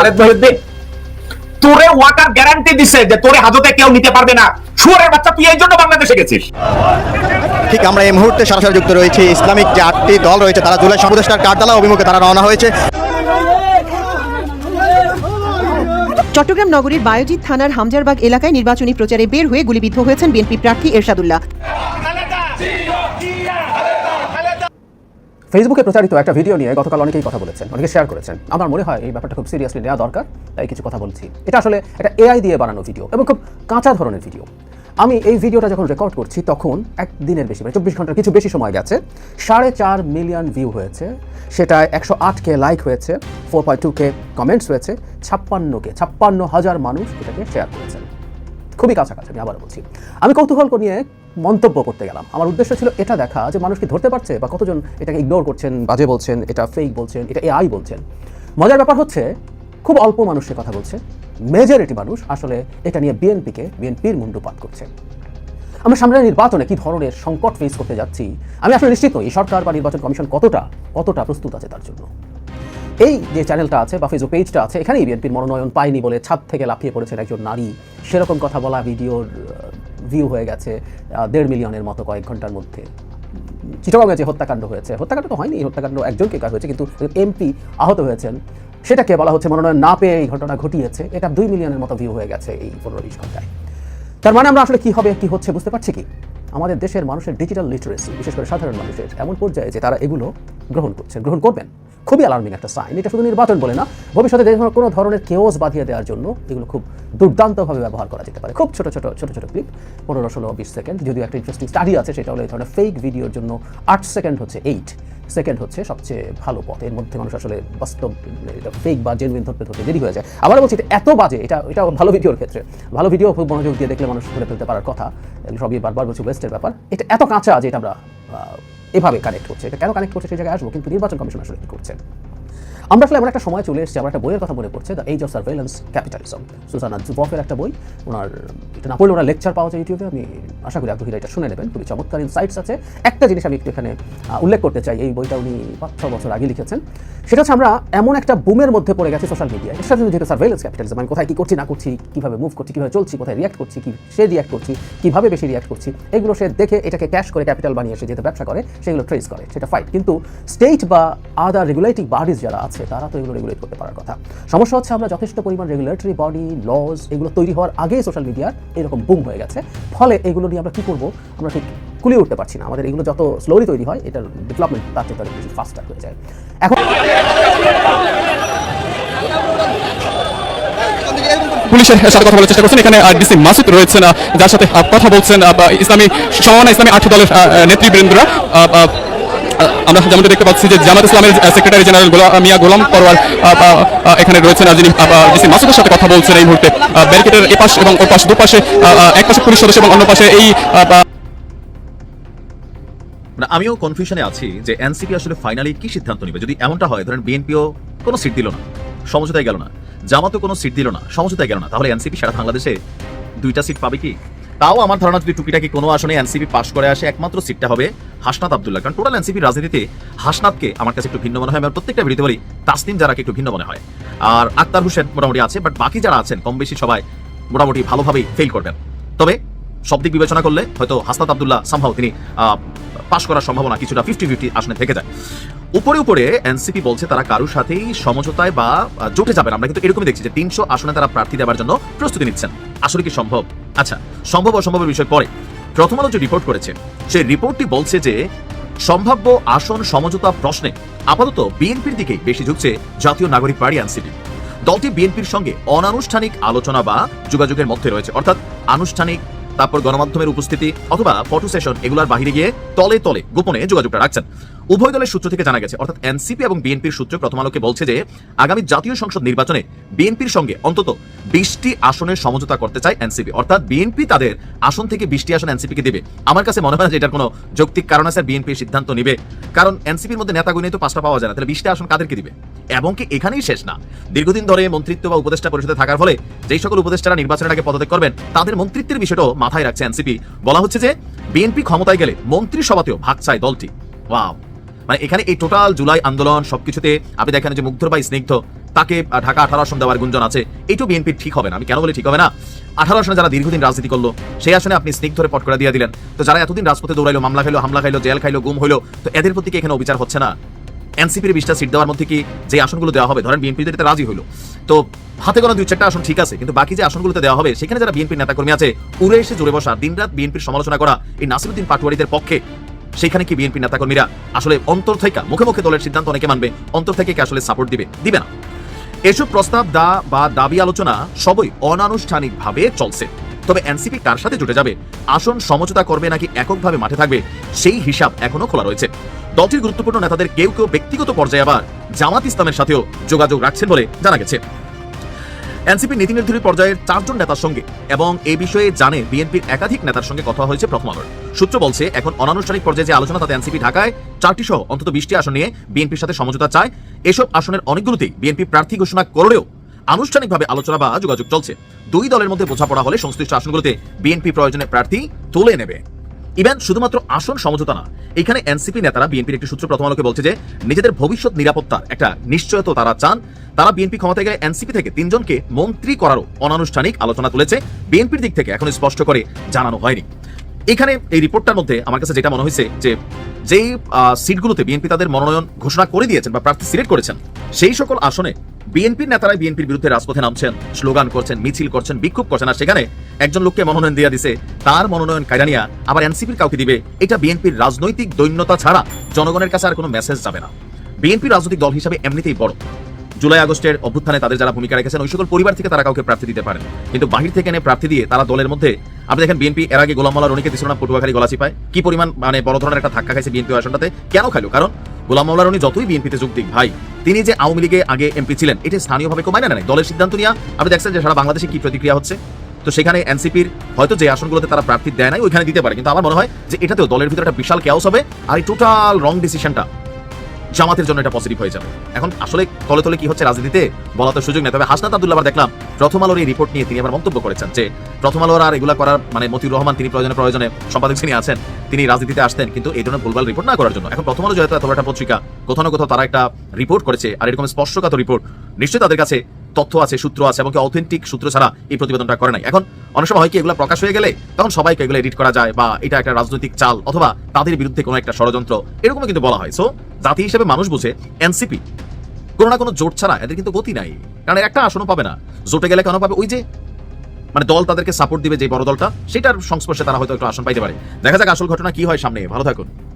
খালেদ মহিউদ্দিন তোরে ওয়াকার গ্যারান্টি দিছে যে তোরে হাজতে কেউ নিতে পারবে না। শুয়ারের বাচ্চা তুই এই জন্য বাংলাদেশে গেছিস। ঠিক আমরা এই মুহূর্তে সরাসরি যুক্ত রয়েছি। ইসলামিক যে আটটি দল রয়েছে তারা জুলাই সমুদ্রষ্টার কার্যালয় অভিমুখে তারা রওনা হয়েছে। চট্টগ্রাম নগরীর বায়োজিৎ থানার হামজারবাগ এলাকায় নির্বাচনী প্রচারে বের হয়ে গুলিবিদ্ধ হয়েছেন বিএনপি প্রার্থী এরশাদুল্লাহ। ফেসবুকে প্রচারিত একটা ভিডিও নিয়ে গতকাল অনেকেই কথা বলেছেন, অনেকে শেয়ার করেছেন। আমার মনে হয় এই ব্যাপারটা খুব সিরিয়াসলি নেওয়া দরকার, তাই কিছু কথা বলছি। এটা আসলে একটা এআই দিয়ে বানানো ভিডিও এবং খুব কাঁচা ধরনের ভিডিও। আমি এই ভিডিওটা যখন রেকর্ড করছি, তখন এক দিনের বেশি মানে চব্বিশ ঘণ্টার কিছু বেশি সময় গেছে। সাড়ে চার মিলিয়ন ভিউ হয়েছে, সেটায় একশো আট কে লাইক হয়েছে four point two K comments হয়েছে, ছাপ্পান্ন কে, ছাপ্পান্ন হাজার মানুষ এটাকে শেয়ার করেছেন। খুবই কাছাকাছি, আমি আবার বলছি। আমি কৌতূহল নিয়ে মন্তব্য করতে গেলাম। আমার উদ্দেশ্য ছিল এটা দেখা যে মানুষ কি ধরতে পারছে বা কতজন এটাকে ইগনোর করছেন, বাজে বলছেন, এটা ফেক বলছেন, এটা এআই বলছেন। মজার ব্যাপার হচ্ছে, খুব অল্প মানুষের কথা বলছে। মেজরিটি মানুষ আসলে এটা নিয়ে বিএনপিকে বিএনপির মুন্ডুপাত করছে। আমরা সামনের নির্বাচনে কি ধরনের সংকট ফেস করতে যাচ্ছি? আমি আসলে নিশ্চিত নই, সরকার বা নির্বাচন কমিশন কতটা কতটা প্রস্তুত আছে তার জন্য। এই যে চ্যানেলটা আছে বা ফেসবুক পেজটা আছে, এখানেই বিএনপির মনোনয়ন পায়নি বলে ছাদ থেকে লাফিয়ে পড়েছেন একজন নারী। সেরকম কথা বলা ভিডিওর ভিউ হয়ে গেছে দেড় মিলিয়নের মতো কয়েক ঘণ্টার মধ্যে। চিটাগাংয়ে যে হত্যাকাণ্ড হয়েছে, হত্যাকাণ্ড তো হয়নি হত্যাকাণ্ড একজনকে কাজ হয়েছে, কিন্তু এমপি আহত হয়েছেন। সেটাকে বলা হচ্ছে মনোনয়ন না পেয়ে এই ঘটনা ঘটিয়েছে, এটা দুই মিলিয়নের মতো ভিউ হয়ে গেছে এই পনেরো বিশ ঘন্টায়। তার মানে আমরা আসলে কি হবে, কি হচ্ছে বুঝতে পারছি কি? আমাদের দেশের মানুষের ডিজিটাল লিটারেসি বিশেষ করে সাধারণ মানুষের এমন পর্যায়ে যে তারা এগুলো গ্রহণ করছে। গ্রহণ করবেন। খুবই অ্যালার্মিং একটা সাইন এটা শুধু নির্বাচন বলে না, ভবিষ্যতে কোনো ধরনের কেওস বাঁধিয়ে দেওয়ার জন্য এগুলো খুব দুর্দান্তভাবে ব্যবহার করা যেতে পারে। খুব ছোট ছোট ছোট ছোট ক্লিপ পনেরো, ষোলো, বিশ সেকেন্ড যদিও একটা ইন্টারেস্টিং স্টাডি আছে, সেটা হলো এই ধরনের ফেক ভিডিওর জন্য আট সেকেন্ড হচ্ছে এইট সেকেন্ড হচ্ছে সবচেয়ে ভালো পথ। এর মধ্যে মানুষ আসলে বাস্তব, এটা ফেক বা জেনুইন ধরতে ধরতে দেরি হয়ে যায়। আবার বলছি, এটা এত বাজে, এটা এটা ভালো ভিডিওর ক্ষেত্রে। ভালো ভিডিও খুব মনোযোগ দিয়ে দেখলে মানুষ ধরে ফেলতে পারার কথা। সবই বারবার বলছি ওয়েস্টের ব্যাপার, এটা এত কাঁচা যে এটা আমরা এভাবে কানেক্ট করছে। এটা কেন কানেক্ট করছে সেই জায়গায় আসব, কিন্তু নির্বাচন কমিশন আসলে করছে? আমরা আসলে এমন একটা সময় চলে এসেছি, আমার একটা বইয়ের কথা মনে পড়ছে the age of surveillance capitalism Shoshana জুবফের একটা বই, ওনার, এটা না পড়লে ওনার লেকচার পাওয়া যায় ইউটিউবে, আমি আশা করি আগ্রহীরা এটা শুনে নেবেন, খুবই চমৎকার ইনসাইটস আছে। একটা জিনিস আমি একটু এখানে উল্লেখ করতে চাই, এই বইটা উনি পাঁচ ছ বছর আগে লিখেছেন। সেটা হচ্ছে আমরা এমন একটা বুমের মধ্যে পড়ে গেছি সোশ্যাল মিডিয়ায় এর সাথে যেহেতু সার্ভেলেন্স ক্যাপিটালিজম আমি কোথায় কী করছি, না করছি, কীভাবে মুভ করছি, কীভাবে চলছি, কোথায় রিয়াক্ট করছি, কি সে রিয়াক্ট করছি, কীভাবে বেশি রিয়াক্ট করছি, এগুলো সে দেখে এটাকে ক্যাশ করে ক্যাপিটাল বানিয়ে এসে যেহেতু ব্যবসা করে, সেগুলো ট্রেস করে, সেটা ফাইট কিন্তু স্টেট বা আদার রেগুলেটিং বডিজ যারা আছে তারা তো এগুলো রেগুলেট করতে পারার কথা। সমস্যা হচ্ছে আমরা যথেষ্ট পরিমাণ রেগুলেটরি বডি লজ এগুলো তৈরি হওয়ার আগেই সোশ্যাল মিডিয়ার এরকম বুম হয়ে গেছে। ফলে এগুলো নিয়ে আমরা কী করব? আমরা ঠিক কুলিয়ে উঠতে পারছি না। আমাদের এগুলো যত স্লোলি তৈরি হয়, এটার ডেভেলপমেন্ট তার চেয়ে তাদের বেশি ফাস্টার হয়ে যায়। এখন পুলিশের সাথে কথা বলার চেষ্টা করছেন। এখানে ডিসি মাসুদ রয়েছেন যার সাথে কথা বলছেন ইসলামী সমমনা ইসলামী আট দলের নেতৃবৃন্দরা। আমরা যেমনটা দেখতে পাচ্ছি যে জামাত ইসলামের সেক্রেটারি জেনারেল মিয়া গোলাম পরওয়ার এখানে রয়েছেন আর যিনি ডিসি মাসুদের সাথে কথা বলছেন এই মুহূর্তে। ব্যারিকেডের এপাশ এবং ওপাশ দুপাশে আহ, আহ, এক পাশে পুলিশ সদস্য এবং অন্য পাশে এই মানে আমিও কনফিউশনে আছি যে এনসিপি আসলে ফাইনালি কি সিদ্ধান্ত নেবে? যদি এমনটা হয় ধরেন বিএনপিও কোনো সিট দিল না সমঝোতায় গেল না জামাতও কোনো সিট দিল না সমঝোতায় গেল না তাহলে এনসিপি সারা বাংলাদেশে দুইটা সিট পাবে কি? তাও আমার ধারণা যদি টুকিটাকি কোনো আসনে এনসিপি পাশ করে আসে, একমাত্র সিটটা হবে হাসনাত আবদুল্লাহ। কারণ টোটাল এনসিপি রাজনীতিতে হাসনাতকে আমার কাছে একটু ভিন্ন মনে হয় আমার প্রত্যেকটা ভিডিওতে বলি, তাসনিম যারাকে একটু ভিন্ন মনে হয়। আর আক্তার হোসেন মোটামুটি আছে বাট বাকি যারা আছেন কম বেশি সবাই মোটামুটি ভালোভাবেই ফেল করবেন। তবে সব দিক বিবেচনা করলে হয়তো হাসনাত আবদুল্লাহ সামহাও তিনি পাশ করার সম্ভাবনা কিছুটা ফিফটি ফিফটি আসনে থেকে যায়। উপরে উপরে এনসিপি বলছে তারা কারোর সাথেই সমঝোতায় বা জোটে যাবেন আমরা কিন্তু এরকমই দেখছি যে তিনশো আসনে তারা প্রার্থী দেওয়ার জন্য প্রস্তুতি নিচ্ছেন। আসলে কি সম্ভব? আচ্ছা সম্ভব অসম্ভবের বিষয় পরে। প্রথম আলো যে রিপোর্ট করেছে, সেই রিপোর্টটি বলছে যে, সম্ভাব্য আসন সমঝোতা প্রশ্নে আপাতত বিএনপির দিকে বেশি ঝুঁকছে জাতীয় নাগরিক পার্টি এনসিপি দলটি বিএনপির সঙ্গে অনানুষ্ঠানিক আলোচনা বা যোগাযোগের মধ্যে রয়েছে। অর্থাৎ আনুষ্ঠানিক তারপর গণমাধ্যমের উপস্থিতি অথবা ফটো সেশন এগুলার বাহিরে গিয়ে তলে তলে গোপনে যোগাযোগটা রাখছেন। উভয় দলের সূত্র থেকে জানা গেছে, অর্থাৎ এনসিপি এবং বিএনপির সূত্র প্রথম আলোকে বলছে যে, আগামী জাতীয় সংসদ নির্বাচনে বিএনপির সঙ্গে অন্তত বিশটি আসনের সমঝোতা করতে চায় এনসিপি। অর্থাৎ বিএনপি তাদের আসন থেকে বিশটি আসন এনসিপিকে দেবে। আমার কাছে মনে হয় না যে এটার কোনো যৌক্তিক কারণ আছে বিএনপি সিদ্ধান্ত নিবে। কারণ এনসিপির মধ্যে নেতাগুলি তো পাঁচটা পাওয়া যায় না, তাহলে বিশটা আসন কাদেরকে দিবে? এবং কি এখানেই শেষ না। দীর্ঘদিন ধরে মন্ত্রিত্ব বা উপদেষ্টা পরিষদে থাকার ফলে যেই সকল উপদেষ্টারা নির্বাচনের আগে পদত্যাগ করবেন, তাদের মন্ত্রিত্বের বিষয়টাও মাথায় রাখছে এনসিপি। বলা হচ্ছে যে, বিএনপি ক্ষমতায় গেলে মন্ত্রিসভাতেও ভাগ চায় দলটি। ওয়াও। মানে এখানে এই টোটাল জুলাই আন্দোলন সবকিছুতে আপনি দেখেন যে মুগ্ধর বা স্নিগ্ধ, তাকে ঢাকা আঠারো আসন দেওয়ার গুঞ্জন আছে। এইটু বিএনপির ঠিক হবে না। আমি কেন বলি ঠিক হবে না? আঠারো আসনে যারা দীর্ঘদিন রাজনীতি করল, সেই আসনে আপনি স্নিগ্ধ ধরে পট করে দিয়ে দিলেন। তো যারা এতদিন রাজপথে দৌড়াইলো, মামলা খাইলো, হামলা খাইলো, জেল খাইলো, গুম হইল, তো এদের প্রতি এখানে অবিচার হচ্ছে না? এনসিপির বিশটা সিট দেওয়ার মধ্যে কি যে আসনগুলো দেওয়া হবে, ধরেন বিএনপি এতে রাজি হলো তো হাতে গোনা দুই চারটা আসন ঠিক আছে, কিন্তু বাকি যে আসনগুলোতে দেওয়া হবে, সেখানে যারা বিএনপির নেতাকর্মী আছে, উড়ে এসে জুড়ে বসা, দিনরাত বিএনপির সমালোচনা করা, এই নাসিরুদ্দিন পাটোয়ারিদের পক্ষে, সেখানে কি বিএনপি নেতাকর্মীরা আসলে অন্তর থেকে মুখে মুখে দলের সিদ্ধান্ত অনেকে মানবে, অন্তর থেকে কি আসলে সাপোর্ট দিবে? দিবে না। এসব প্রস্তাব, দা বা দাবি আলোচনা সবই অনানুষ্ঠানিকভাবে চলছে। তবে এনসিপি কার সাথে জুটে যাবে? আসন সমঝোতা করবে নাকি এককভাবে মাঠে থাকবে? সেই হিসাব এখনও খোলা রয়েছে। দলটির গুরুত্বপূর্ণ নেতাদের কেউ কেউ ব্যক্তিগত পর্যায়ে আবার জামাত ইসলামের সাথেও যোগাযোগ রাখছেন বলে জানা গেছে। এনসিপি নীতি নির্ধারী পর্যায়ের চারজন নেতার সঙ্গে এবং এই বিষয়ে জানে বিএনপির একাধিক নেতার সঙ্গে কথা হয়েছে প্রথম আলোর সূত্র বলছে, এখন অনানুষ্ঠানিক পর্যায়ে যে আলোচনা তাতে এনসিপি ঢাকায়, চারটি সহ অন্তত বিশটি আসন নিয়ে বিএনপির সাথে সমঝোতা চায়। এসব আসনের অনেকগুলোতেই বিএনপি প্রার্থী ঘোষণা করলেও আনুষ্ঠানিকভাবে আলোচনা বা যোগাযোগ চলছে। দুই দলের মধ্যে বোঝাপড়া হলে সংশ্লিষ্ট আসনগুলোতে বিএনপি প্রয়োজনে প্রার্থী তুলে নেবে। ইভেন শুধুমাত্র আসন সমঝোতা না, এখানে এনসিপি নেতারা বিএনপির একটি সূত্র প্রথম আলোকে বলছে যে, নিজেদের ভবিষ্যৎ নিরাপত্তার একটা নিশ্চয়তা তারা চান। তারা বিএনপি ক্ষমতায় গেলে এনসিপি থেকে তিনজনকে মন্ত্রী করারও অনানুষ্ঠানিক আলোচনা তুলেছে। বিএনপির দিক থেকে এখন স্পষ্ট করে জানানো হয়নি। এখানে এই রিপোর্টটার মধ্যে আমার কাছে যেটা মনে হয়েছে যে, যেই সিটগুলোতে বিএনপি তাদের মনোনয়ন ঘোষণা করে দিয়েছেন বা প্রার্থী সিলেক্ট করেছেন, সেই সকল আসনে বিএনপির নেতারাই বিএনপির বিরুদ্ধে রাজপথে নামছেন, স্লোগান করছেন, মিছিল করছেন, বিক্ষোভ করছেন। আর সেখানে একজন লোককে মনোনয়ন দিয়ে দিছে, তার মনোনয়ন কায়দা নিয়ে আবার এনসিপির কাউকে দিবে, এটা বিএনপির রাজনৈতিক দৈন্যতা ছাড়া জনগণের কাছে আর কোনো মেসেজ যাবে না। বিএনপি রাজনৈতিক দল হিসাবে এমনিতেই বড়। জুলাই আগস্টের অভ্যুত্থানে তাদের যারা ভূমিকা রেখেছেন, ওই সকল পরিবার থেকে তারা কাউকে প্রার্থী দিতে পারেন। কিন্তু বাহির থেকে এনে প্রার্থী দিয়ে তারা দলের মধ্যে, আপনি দেখেন বিএনপি এর আগে গোলাম মোল্লা রনিকে দিছিল না, পটুয়াখালী গলাচি পায় কি পরিমাণ মানে বড় ধরনের একটা ধাক্কা খাইছে বিএনপি আসনটাতে? কেন খাইলো? কারণ গোলাম মোল্লা রনি যতই বিএনপিতে যোগ দিক, ভাই তিনি যে আওয়ামী লীগে আগে এমপি ছিলেন, এটা স্থানীয়ভাবে কমায় না নাই। দলের সিদ্ধান্ত নিয়ে আপনি দেখছেন যে সারা বাংলাদেশে কি প্রতিক্রিয়া হচ্ছে। তো সেখানে এনসিপির হয়তো যে আসনগুলোতে তারা প্রার্থী দেয় নাই, ওইখানে দিতে পারে। কিন্তু আমার মনে হয় যে এটাতেও দলের ভিতরে একটা বিশাল ক্যাওস হবে। আর এই টোটাল রং ডিসিশনটা জামাতের জন্য এটা পজিটিভ হয়ে যাবে। এখন আসলে তলে তলে কি হচ্ছে রাজনীতিতে? বলা তো সুযোগ নেই। তবে হাসনাত আব্দুল্লাহ দেখলাম, প্রথম আলোর এই রিপোর্ট নিয়ে তিনি আবার মন্তব্য করেছেন যে, প্রথম আলোর আর এগুলা করার মানে মতিউর রহমান তিনি প্রয়োজনে প্রয়োজনে সম্পাদক যিনি আছেন, তিনি রাজনীতিতে আসতেন, কিন্তু এই ধরনের ভুলভাল রিপোর্ট না করার জন্য। এখন প্রথম আলো যেহেতু এত একটা পত্রিকা, কোথাও না কোথাও তারা একটা রিপোর্ট করেছে আর এরকম স্পর্শকাত রিপোর্ট নিশ্চয়ই তাদের কাছে তথ্য আছে, সূত্র আছে এবং অথেন্টিক সূত্র ছাড়া এই প্রতিবেদনটা করে নাই। এখন অনেক সময় হয় কি, এগুলো প্রকাশ হয়ে গেলে তখন সবাইকে এগুলো এডিট করা যায় বা এটা একটা রাজনৈতিক চাল অথবা তাদের বিরুদ্ধে কোনো একটা ষড়যন্ত্র, এরকমও কিন্তু বলা হয়। সো জাতি হিসেবে মানুষ বুঝে এনসিপি। কোনো না কোনো জোট ছাড়া এদের কিন্তু গতি নাই। কারণ একটা আসনও পাবে না। জোটে গেলে কেন পাবে? ওই যে মানে দল তাদেরকে সাপোর্ট দিবে যে বড় দলটা, সেটার সংস্পর্শে তারা হয়তো একটু আসন পাইতে পারে। দেখা যাক আসল ঘটনা কি হয় সামনে। ভালো থাকুন।